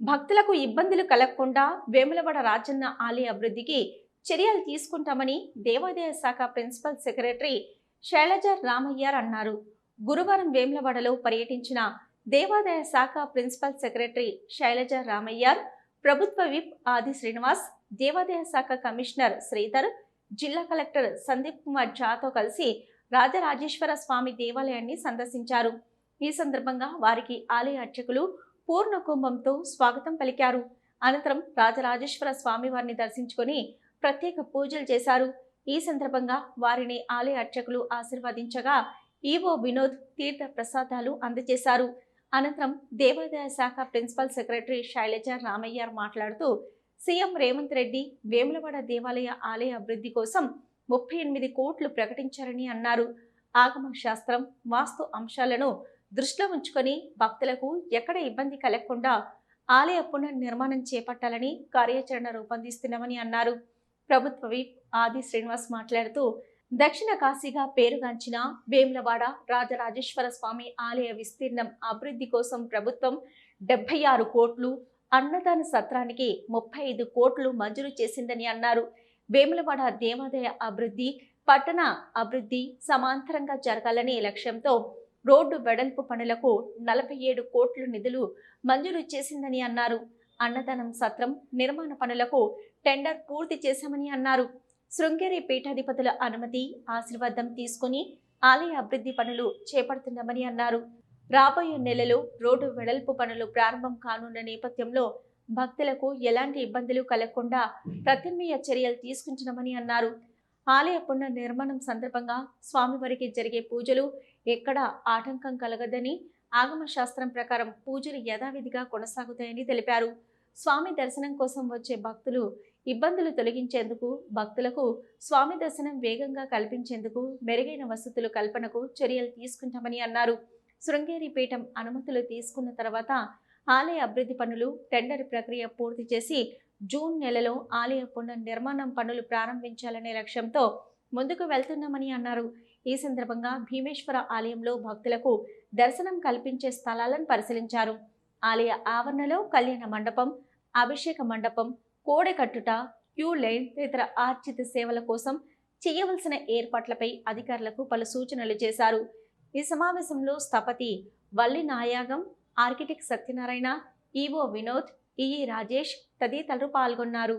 భక్తులకు ఇబ్బందులు కలగకుండా వేములవాడ రాజన్న ఆలయ అభివృద్ధికి చర్యలు తీసుకుంటామని దేవాదాయ శాఖ ప్రిన్సిపల్ సెక్రటరీ శైలజ రామయ్యార్ అన్నారు. గురువారం వేములవాడలో పర్యటించిన దేవాదాయ శాఖ ప్రిన్సిపల్ సెక్రటరీ శైలజ రామయ్యార్ ప్రభుత్వ విప్ ఆది శ్రీనివాస్ దేవాదాయ శాఖ కమిషనర్ శ్రీధర్ జిల్లా కలెక్టర్ సందీప్ కుమార్ ఝాతో కలిసి రాజరాజేశ్వర స్వామి దేవాలయాన్ని సందర్శించారు. ఈ సందర్భంగా వారికి ఆలయ అర్చకులు పూర్ణ కుంభంతో స్వాగతం పలికారు. అనంతరం రాజరాజేశ్వర స్వామి వారిని దర్శించుకొని ప్రత్యేక పూజలు చేశారు. ఈ సందర్భంగా వారిని ఆలయ అర్చకులు ఆశీర్వదించగా ఈవో వినోద్ తీర్థ ప్రసాదాలు అందజేశారు. అనంతరం దేవాదాయ శాఖ ప్రిన్సిపల్ సెక్రటరీ శైలజ రామయ్యార్ మాట్లాడుతూ సీఎం రేవంత్ రెడ్డి వేములవాడ దేవాలయ ఆలయ అభివృద్ధి కోసం ముప్పై ఎనిమిది కోట్లు ప్రకటించారని అన్నారు. ఆగమ శాస్త్రం వాస్తు అంశాలను దృష్టిలో ఉంచుకొని భక్తులకు ఎక్కడ ఇబ్బంది కలగకుండా ఆలయ పునర్నిర్మాణం చేపట్టాలని కార్యాచరణ రూపొందిస్తున్నామని అన్నారు. ప్రభుత్వ విప్ ఆది శ్రీనివాస్ మాట్లాడుతూ దక్షిణ కాశీగా పేరుగాంచిన వేములవాడ రాజరాజేశ్వర స్వామి ఆలయ విస్తీర్ణం అభివృద్ధి కోసం ప్రభుత్వం డెబ్బై ఆరు కోట్లు అన్నదాన సత్రానికి ముప్పై ఐదు కోట్లు మంజూరు చేసిందని అన్నారు. వేములవాడ దేవాదాయ అభివృద్ధి పట్టణ అభివృద్ధి సమాంతరంగా జరగాలనే లక్ష్యంతో రోడ్డు వెడల్పు పనులకు నలభై ఏడు కోట్లు నిధులు మంజూరు చేసిందని అన్నారు. అన్నదానం సత్రం నిర్మాణ పనులకు టెండర్ పూర్తి చేశామని అన్నారు. శృంగేరి పీఠాధిపతుల అనుమతి ఆశీర్వాదం తీసుకుని ఆలయ అభివృద్ధి పనులు చేపడుతున్నామని అన్నారు. రాబోయే నెలలో రోడ్డు వెడల్పు పనులు ప్రారంభం కానున్న నేపథ్యంలో భక్తులకు ఎలాంటి ఇబ్బందులు కలగకుండా ప్రత్యామ్నాయ చర్యలు తీసుకుంటున్నామని అన్నారు. ఆలయ పునర్నిర్మాణం సందర్భంగా స్వామివారికి జరిగే పూజలు ఎక్కడ ఆటంకం కలగదని ఆగమ శాస్త్రం ప్రకారం పూజలు యథావిధిగా కొనసాగుతాయని తెలిపారు. స్వామి దర్శనం కోసం వచ్చే భక్తులు ఇబ్బందులు తొలగించేందుకు భక్తులకు స్వామి దర్శనం వేగంగా కల్పించేందుకు మెరుగైన వసతులు కల్పనకు చర్యలు తీసుకుంటామని అన్నారు. శృంగేరి పీఠం అనుమతులు తీసుకున్న తర్వాత ఆలయ అభివృద్ధి పనులు టెండర్ ప్రక్రియ పూర్తి చేసి జూన్ నెలలో ఆలయ పునర్నిర్మాణం పనులు ప్రారంభించాలనే లక్ష్యంతో ముందుకు వెళ్తున్నామని అన్నారు. ఈ సందర్భంగా భీమేశ్వర ఆలయంలో భక్తులకు దర్శనం కల్పించే స్థలాలను పరిశీలించారు. ఆలయ ఆవరణలో కళ్యాణ మండపం అభిషేక మండపం కోడెకట్టుట క్యూ లైన్ తదితర ఆర్జిత సేవల కోసం చేయవలసిన ఏర్పాట్లపై అధికారులకు పలు సూచనలు చేశారు. ఈ సమావేశంలో స్థపతి Valli Nayagam architect Satyanarayana EO Vinod EE Rajesh తదితరులు పాల్గొన్నారు.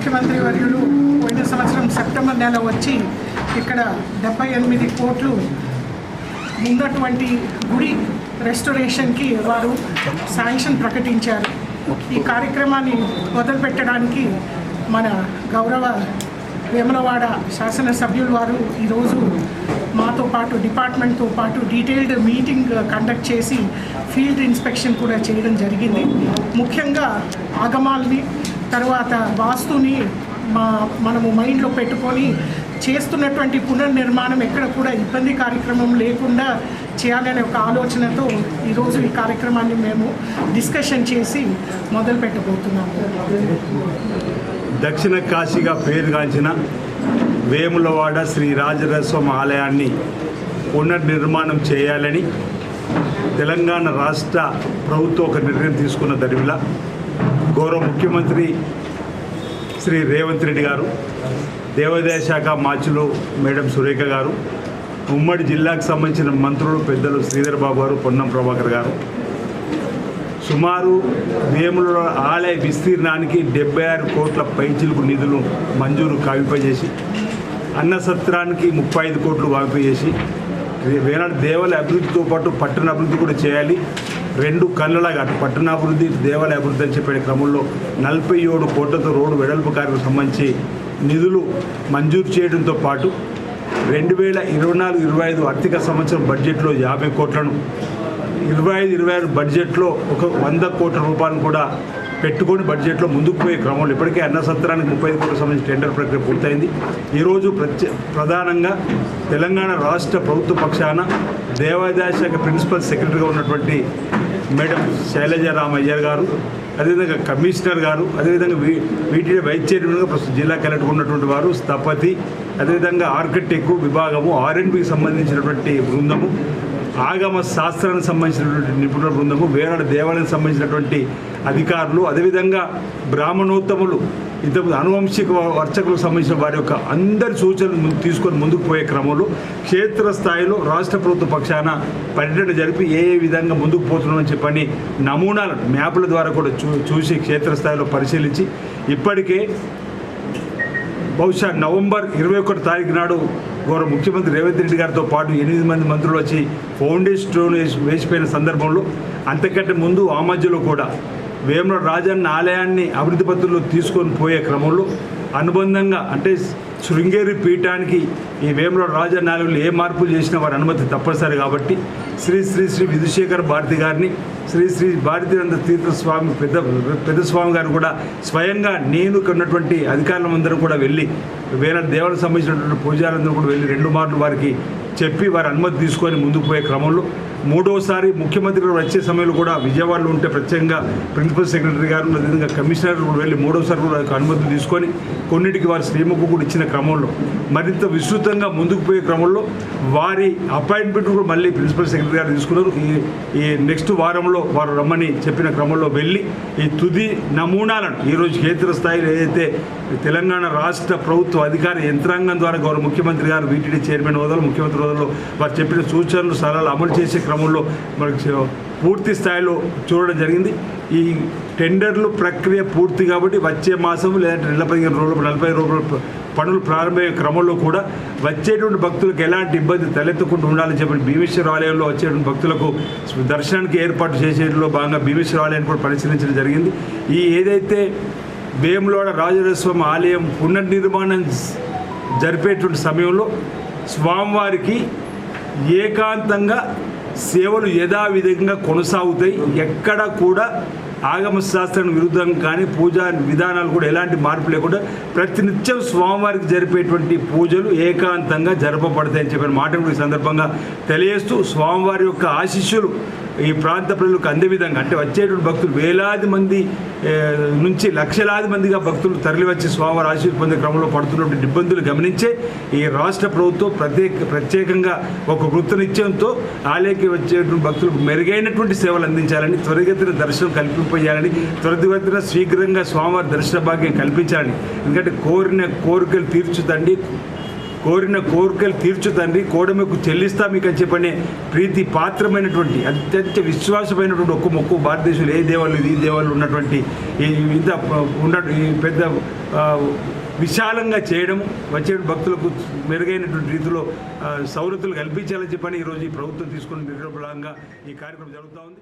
ముఖ్యమంత్రి వర్యులు పోయిన సంవత్సరం సెప్టెంబర్ నెల వచ్చి ఇక్కడ డెబ్బై ఎనిమిది కోట్లు ఉన్నటువంటి గుడి రెస్టోరేషన్కి వారు శాంక్షన్ ప్రకటించారు. ఈ కార్యక్రమాన్ని మొదలుపెట్టడానికి మన గౌరవ వేములవాడ శాసనసభ్యులు వారు ఈరోజు మాతో పాటు డిపార్ట్మెంట్తో పాటు డీటెయిల్డ్ మీటింగ్ కండక్ట్ చేసి ఫీల్డ్ ఇన్స్పెక్షన్ కూడా చేయడం జరిగింది. ముఖ్యంగా ఆగమాల్ని తర్వాత వాస్తుని మా మనము మైండ్లో పెట్టుకొని చేస్తున్నటువంటి పునర్నిర్మాణం ఎక్కడ కూడా ఇబ్బంది కార్యక్రమం లేకుండా చేయాలనే ఒక ఆలోచనతో ఈరోజు ఈ కార్యక్రమాన్ని మేము డిస్కషన్ చేసి మొదలు పెట్టబోతున్నాము. దక్షిణ కాశీగా పేరుగాంచిన వేములవాడ శ్రీ రాజరస్వామి ఆలయాన్ని పునర్నిర్మాణం చేయాలని తెలంగాణ రాష్ట్ర ప్రభుత్వం ఒక నిర్ణయం తీసుకున్న దరివిలా గౌరవ ముఖ్యమంత్రి శ్రీ రేవంత్ రెడ్డి గారు దేవాదాయ శాఖ మార్చులు మేడం సురేఖ గారు ఉమ్మడి జిల్లాకు సంబంధించిన మంత్రులు పెద్దలు శ్రీధర్ బాబు గారు పొన్నం ప్రభాకర్ గారు. సుమారు వేముల ఆలయ విస్తీర్ణానికి డెబ్బై ఆరు కోట్ల పైచిలుకు నిధులు మంజూరు కావింపజేసి అన్న సత్రానికి ముప్పై ఐదు కోట్లు కావింపజేసి వేనాడు దేవాలయ అభివృద్ధితో పాటు పట్టణ అభివృద్ధి కూడా చేయాలి. రెండు కళ్ళలాగా అటు పట్టణాభివృద్ధి దేవాలయ అభివృద్ధి అని చెప్పే క్రమంలో నలభై ఏడు కోట్లతో రోడ్డు వెడల్పు కార్యకు సంబంధించి నిధులు మంజూరు చేయడంతో పాటు రెండు వేల ఇరవై నాలుగు ఇరవై ఐదు ఆర్థిక సంవత్సరం బడ్జెట్లో యాభై కోట్లను ఇరవై ఐదు ఇరవై ఆరు బడ్జెట్లో ఒక వంద కోట్ల రూపాయలను కూడా పెట్టుకొని బడ్జెట్లో ముందుకు పోయే క్రమంలో ఇప్పటికే అన్న సత్రానికి ముప్పై ఐదు కోట్ల సంబంధించిన టెండర్ ప్రక్రియ పూర్తయింది. ఈరోజు ప్రత్యే ప్రధానంగా తెలంగాణ రాష్ట్ర ప్రభుత్వ పక్షాన దేవాదాయ శాఖ ప్రిన్సిపల్ సెక్రటరీగా ఉన్నటువంటి మేడం శైలజ రామయ్యర్ గారు అదేవిధంగా కమిషనర్ గారు అదేవిధంగా వీ వీటి వైస్ చైర్మన్గా ప్రస్తుతం జిల్లా కలెక్టర్ ఉన్నటువంటి వారు స్థపతి అదేవిధంగా ఆర్కిటెక్ విభాగము ఆర్ఎండ్బికి సంబంధించినటువంటి బృందము ఆగమ శాస్త్రానికి సంబంధించినటువంటి నిపుణుల బృందము వేరే దేవాలయానికి సంబంధించినటువంటి అధికారులు అదేవిధంగా బ్రాహ్మణోత్తములు ఇంతకుముందు అనువంశిక వర్చకులకు సంబంధించిన వారి యొక్క అందరి సూచనలు తీసుకొని ముందుకు పోయే క్రమంలో క్షేత్రస్థాయిలో రాష్ట్ర ప్రభుత్వ పక్షాన పర్యటన జరిపి ఏ ఏ విధంగా ముందుకు పోతున్నామని చెప్పని నమూనాలు మ్యాప్ల ద్వారా కూడా చూ చూసి క్షేత్రస్థాయిలో పరిశీలించి ఇప్పటికే బహుశా నవంబర్ ఇరవై ఒకటి తారీఖు నాడు గౌరవ ముఖ్యమంత్రి రేవంత్ రెడ్డి గారితో పాటు ఎనిమిది మంది మంత్రులు వచ్చి ఫౌండేషన్ స్టోన్ వేసి వేసిపోయిన సందర్భంలో అంతకంటే ముందు ఆ మధ్యలో కూడా వేముల రాజన్న ఆలయాన్ని అభివృద్ధి పత్రంలో తీసుకొని పోయే క్రమంలో అనుబంధంగా అంటే శృంగేరి పీఠానికి ఈ వేముల రాజన్న ఆలయంలో ఏ మార్పులు చేసినా వారి అనుమతి తప్పనిసరి కాబట్టి శ్రీ శ్రీ శ్రీ విధుశేఖర్ భారతి గారిని శ్రీ శ్రీ భారతీనంద తీర్థ స్వామి పెద్ద పెద్ద స్వామి గారు కూడా స్వయంగా నేను కన్నటువంటి ఉన్నటువంటి అధికారులందరూ కూడా వెళ్ళి వేరే దేవాలకు సంబంధించినటువంటి పూజారులందరూ కూడా వెళ్ళి రెండు మార్లు వారికి చెప్పి వారి అనుమతి తీసుకొని ముందుకు పోయే క్రమంలో మూడోసారి ముఖ్యమంత్రి గారు వచ్చే సమయంలో కూడా విజయవాడలో ఉంటే ప్రత్యేకంగా ప్రిన్సిపల్ సెక్రటరీ గారు అదేవిధంగా కమిషనర్ కూడా వెళ్ళి మూడోసారి కూడా అనుమతులు తీసుకొని కొన్నిటికి వారి శ్రీముకు కూడా ఇచ్చిన క్రమంలో మరింత విస్తృతంగా ముందుకు పోయే క్రమంలో వారి అపాయింట్మెంట్ కూడా మళ్ళీ ప్రిన్సిపల్ సెక్రటరీ గారు తీసుకున్నారు. ఈ ఈ నెక్స్ట్ వారంలో వారు రమ్మని చెప్పిన క్రమంలో వెళ్ళి ఈ తుది నమూనాలను ఈరోజు కేంద్ర స్థాయిలో ఏదైతే తెలంగాణ రాష్ట్ర ప్రభుత్వ అధికార యంత్రాంగం ద్వారా గౌరవ ముఖ్యమంత్రి గారు వీటీడీ చైర్మన్ హోదాలో ముఖ్యమంత్రి హోదాలో వారు చెప్పిన సూచనలు సలహాలు అమలు చేసే క్రమంలో మనకి పూర్తి స్థాయిలో చూడడం జరిగింది. ఈ టెండర్లు ప్రక్రియ పూర్తి కాబట్టి వచ్చే మాసం లేదంటే నెల పదిహేను రోజులు నలభై రోజులు పనులు ప్రారంభమయ్యే క్రమంలో కూడా వచ్చేటువంటి భక్తులకు ఎలాంటి ఇబ్బంది తలెత్తకుండా ఉండాలని చెప్పి భీమేశ్వర ఆలయంలో వచ్చేటువంటి భక్తులకు దర్శనానికి ఏర్పాటు చేసేట్లో భాగంగా భీమేశ్వర ఆలయాన్ని కూడా పరిశీలించడం జరిగింది. ఈ ఏదైతే వేములోడ రాజరాజస్వామి ఆలయం పునర్నిర్మాణం జరిపేటువంటి సమయంలో స్వామివారికి ఏకాంతంగా సేవలు యథావిధంగా కొనసాగుతాయి. ఎక్కడ కూడా ఆగమ శాస్త్రానికి విరుద్ధం కానీ పూజా విధానాలు కూడా ఎలాంటి మార్పు లేకుండా ప్రతినిత్యం స్వామివారికి జరిపేటువంటి పూజలు ఏకాంతంగా జరపబడతాయని చెప్పిన మాట కూడా ఈ సందర్భంగా తెలియజేస్తూ స్వామివారి యొక్క ఆశీస్సులు ఈ ప్రాంత ప్రజలకు అందే విధంగా అంటే వచ్చేటువంటి భక్తులు వేలాది మంది నుంచి లక్షలాది మందిగా భక్తులు తరలివచ్చి స్వామివారి ఆశీర్వ పొందే క్రమంలో పడుతున్నటువంటి ఇబ్బందులు గమనించే ఈ రాష్ట్ర ప్రభుత్వం ప్రత్యేక ప్రత్యేకంగా ఒక వృత్తనిత్యంతో ఆలయకి వచ్చేటువంటి భక్తులకు మెరుగైనటువంటి సేవలు అందించాలని త్వరగతిన దర్శనం కల్పింపజేయాలని త్వరితగతిన శీఘ్రంగా స్వామివారి దర్శన భాగ్యం కల్పించాలని ఎందుకంటే కోరిన కోరికలు తీర్చుతండి కోరిన కోరికలు తీర్చు తండ్రి కోడమెకు చెల్లిస్తా మీకు అని చెప్పనే ప్రీతి పాత్రమైనటువంటి అత్యంత విశ్వాసమైనటువంటి ఒక్క మొక్కు భారతదేశంలో ఏ దేవాలు ఈ దేవాలు ఉన్నటువంటి ఈ ఇంత ఉన్న పెద్ద విశాలంగా చేయడం వచ్చే భక్తులకు మెరుగైనటువంటి రీతిలో సౌలతులు కల్పించాలని చెప్పని ఈరోజు ఈ ప్రభుత్వం తీసుకున్న నిర్ణయంగా ఈ కార్యక్రమం జరుగుతూ ఉంది.